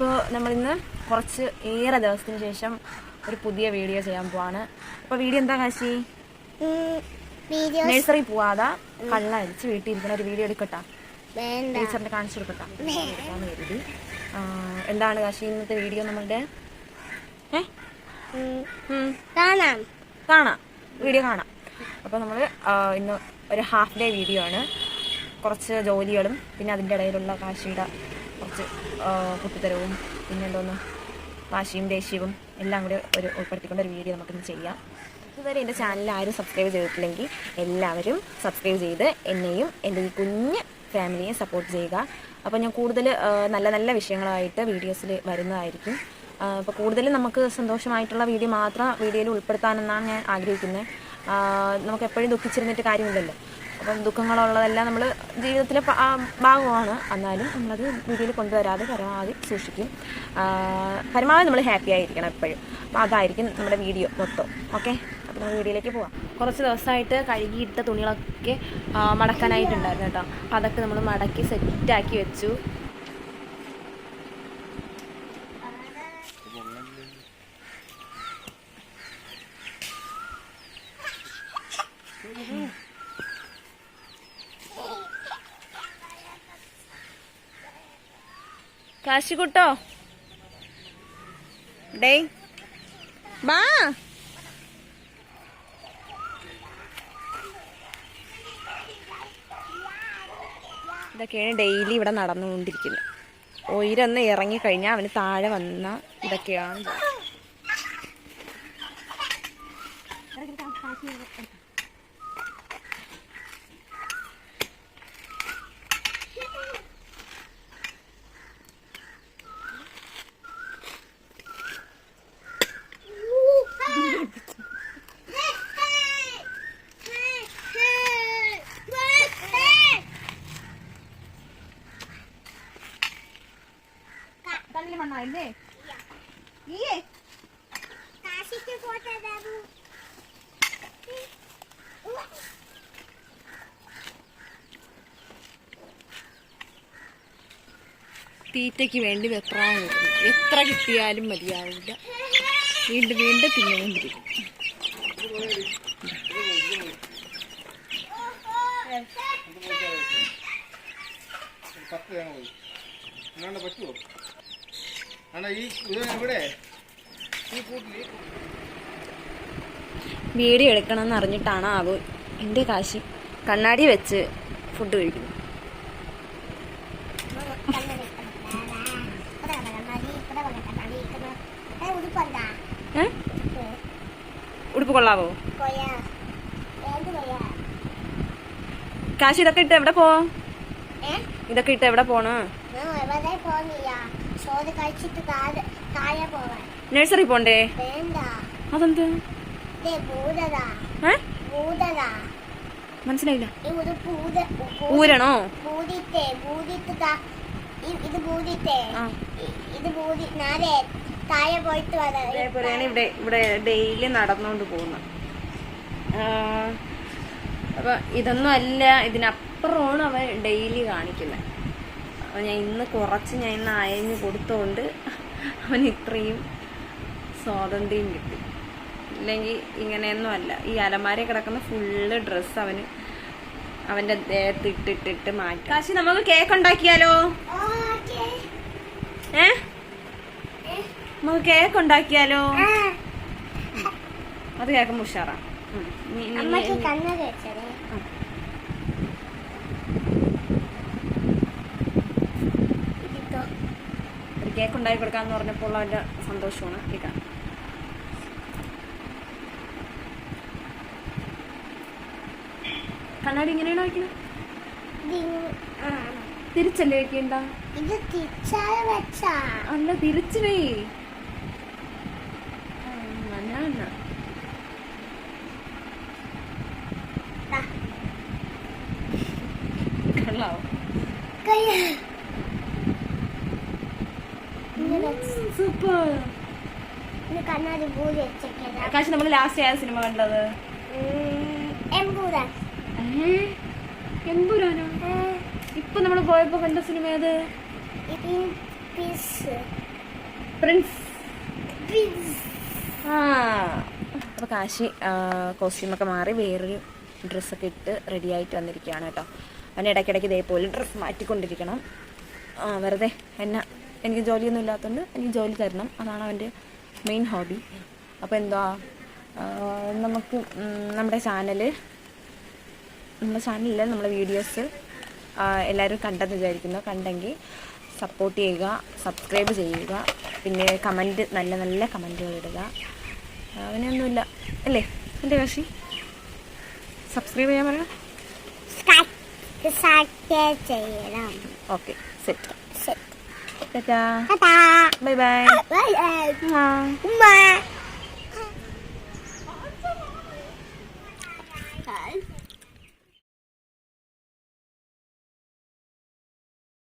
അപ്പോൾ നമ്മളിന്ന് കുറച്ച് ഏറെ ദിവസത്തിന് ശേഷം ഒരു പുതിയ വീഡിയോ ചെയ്യാൻ പോവാണ്. അപ്പോൾ വീഡിയോ എന്താ കാശി? നഴ്സറി പോവാതെ? കള്ളടിച്ച് വീട്ടിൽ ഇരിക്കുന്ന ഒരു വീഡിയോ എടുക്കട്ടാ? ടീച്ചറിന് കാണിച്ചു കൊടുക്കട്ടാ? കരുതി. എന്താണ് കാശി ഇന്നത്തെ വീഡിയോ നമ്മളുടെ? കാണാം. വീഡിയോ കാണാം. അപ്പോൾ നമ്മൾ ഇന്ന് ഒരു ഹാഫ് ഡേ വീഡിയോ ആണ്. കുറച്ച് ജോലികളും പിന്നെ അതിന്റെ ഇടയിലുള്ള കാശിയുടെ കുറച്ച് കുപ്പിത്തരവും പിന്നെ എന്തോന്ന് വാശിയും ദേഷ്യവും എല്ലാം കൂടി ഒരു ഉൾപ്പെടുത്തിക്കൊണ്ട് ഒരു വീഡിയോ നമുക്കിന്ന് ചെയ്യാം. ഇതുവരെ എന്റെ ചാനൽ ആരും സബ്സ്ക്രൈബ് ചെയ്തിട്ടില്ലെങ്കിൽ എല്ലാവരും സബ്സ്ക്രൈബ് ചെയ്ത് എന്നെയും എന്റെ ഈ കുഞ്ഞ് ഫാമിലിയെ സപ്പോർട്ട് ചെയ്യുക. അപ്പോൾ ഞാൻ കൂടുതൽ നല്ല നല്ല വിഷയങ്ങളായിട്ട് വീഡിയോസിൽ വരുന്നതായിരിക്കും. അപ്പോൾ കൂടുതലും നമുക്ക് സന്തോഷമായിട്ടുള്ള വീഡിയോ മാത്രം വീഡിയോയിൽ ഉൾപ്പെടുത്താനെന്നാണ് ഞാൻ ആഗ്രഹിക്കുന്നത്. നമുക്ക് എപ്പോഴും ദുഃഖിച്ചിരുന്നിട്ട് കാര്യമില്ലല്ലോ. അപ്പം ദുഃഖങ്ങളുള്ളതെല്ലാം നമ്മൾ ജീവിതത്തിലെ ഭാഗമാണ്. എന്നാലും നമ്മളത് വീഡിയോയിൽ കൊണ്ടുവരാതെ പരമാവധി സൂക്ഷിക്കും. പരമാവധി നമ്മൾ ഹാപ്പി ആയിരിക്കണം എപ്പോഴും. അപ്പോൾ അതായിരിക്കും നമ്മുടെ വീഡിയോ മൊത്തം. ഓക്കെ? അപ്പോൾ നമ്മൾ വീഡിയോയിലേക്ക് പോവാം. കുറച്ച് ദിവസമായിട്ട് കഴുകിയിട്ട തുണികളൊക്കെ മടക്കാനായിട്ടുണ്ടായിരുന്നു കേട്ടോ. അപ്പോൾ അതൊക്കെ നമ്മൾ മടക്കി സെറ്റാക്കി വെച്ചു. കാശിക്കുട്ടോ. ഡേ ബാ. ഇതൊക്കെയാണ് ഡെയിലി ഇവിടെ നടന്നുകൊണ്ടിരിക്കുന്നത്. ഉയരൊന്ന് ഇറങ്ങിക്കഴിഞ്ഞാൽ അവന് താഴെ വന്ന ഇതൊക്കെയാണ് മണ്ണായില്ലേ കാശിക്ക് തീറ്റയ്ക്ക് വേണ്ടി വെത്രാൻ എത്ര കിട്ടിയാലും മതിയാവില്ല. വീണ്ടും വീണ്ടും തിന്നുകൊണ്ടിരിക്കും. പത്ത് വേണം പറ്റുമോ അണ്ണാ ഈ ഇത് ഇവിടെ ഈ കൂട്ടിൽ വീഡിയോ എടുക്കണമെന്ന് അറിഞ്ഞിട്ടാണ് ആകു എന്റെ കാശി കണ്ണാടി വെച്ച് ഫുഡ് കഴിക്കുന്നു. ഉടുപ്പ് കൊള്ളാവോ? കാശി ഇതൊക്കെ ഇട്ട് എവിടെ പോ? ഇതൊക്കെ ഇട്ട് എവിടെ പോണ്? ചോറ് കഴിച്ചിട്ട് താഴെ താഴെ പോവാൻ. നഴ്സറി പോണ്ടേ? വേണ്ട. അതെന്ത്? മനസ്സിലായില്ല. ഊരണോ? ഇത് ഇത് ഭൂതി താഴെ പോയിട്ട് വരാം. ഇവിടെ ഇവിടെ ഡെയിലി നടന്നുകൊണ്ട് പോകുന്നത് അപ്പൊ ഇതൊന്നും അല്ല ഇതിനപ്പുറമാണ് അവൻ ഡെയിലി കാണിക്കുന്നത് അപ്പൊ ഞാൻ ഇന്ന് കുറച്ച് ഞാൻ ഇന്ന് അയഞ്ഞ് കൊടുത്തോണ്ട് അവൻ ഇത്രയും സ്വാതന്ത്ര്യം കിട്ടി. ഇല്ലെങ്കിൽ ഇങ്ങനെയൊന്നും അല്ല. ഈ അലമാരി കിടക്കുന്ന ഫുള്ള് ഡ്രസ്സ് അവന് അവന്റെ ദേഹത്ത് ഇട്ടിട്ടിട്ട് മാറ്റി. കാശി നമുക്ക് കേക്ക് ഉണ്ടാക്കിയാലോ. ഏ? നമുക്ക് കേക്ക് ഉണ്ടാക്കിയാലോ? അത് കേൾക്കുമ്പോൾ ഉഷാറാ. ഒരു കേക്ക് ഉണ്ടാക്കി കൊടുക്കാന്ന് പറഞ്ഞപ്പോൾ അവന്റെ സന്തോഷമാണ്. ഈ കണ്ണാടി ഇങ്ങനെയാണോ വയ്ക്കുന്നത്. തിരിച്ചല്ലേ വെക്കണ്ട അല്ല തിരിച്ചു വേ. ദാ, കൊള്ളാവോ സൂപ്പർ. ആകാശ് നമ്മൾ ലാസ്റ്റ് ഏത് സിനിമ കണ്ടത്? എമ്പുരാനോ? ഇപ്പൊ നമ്മൾ പോയപ്പോ കണ്ട സിനിമ ഏത്? പ്രിൻസ് ആ. അപ്പോൾ കാശി കോസ്റ്റ്യൂമൊക്കെ മാറി വേറൊരു ഡ്രസ്സൊക്കെ ഇട്ട് റെഡി ആയിട്ട് വന്നിരിക്കുകയാണ് കേട്ടോ. അവൻ ഇടയ്ക്കിടയ്ക്ക് ഇതേപോലെ ഡ്രസ്സ് മാറ്റിക്കൊണ്ടിരിക്കണം. ആ വെറുതെ എന്നെ? എനിക്ക് ജോലിയൊന്നും ഇല്ലാത്തതുകൊണ്ട് എനിക്ക് ജോലി തരണം. അതാണ് അവന്റെ മെയിൻ ഹോബി അപ്പോൾ എന്താ നമുക്ക് നമ്മുടെ ചാനൽ നമ്മുടെ ചാനലിൽ നമ്മുടെ വീഡിയോസ് എല്ലാവരും കണ്ടെന്ന് വിചാരിക്കുന്നു. കണ്ടെങ്കിൽ സപ്പോർട്ട് ചെയ്യുക സബ്സ്ക്രൈബ് ചെയ്യുക പിന്നെ കമന്റ് നല്ല നല്ല കമന്റുകൾ ഇടുക. അങ്ങനെയൊന്നുമില്ല. അല്ലേ? എന്റെ കാശി സബ്സ്ക്രൈബ് ചെയ്യാൻ പറയാം okay set Ta ta. Ta ta. Bye bye. Bye bye. Bye.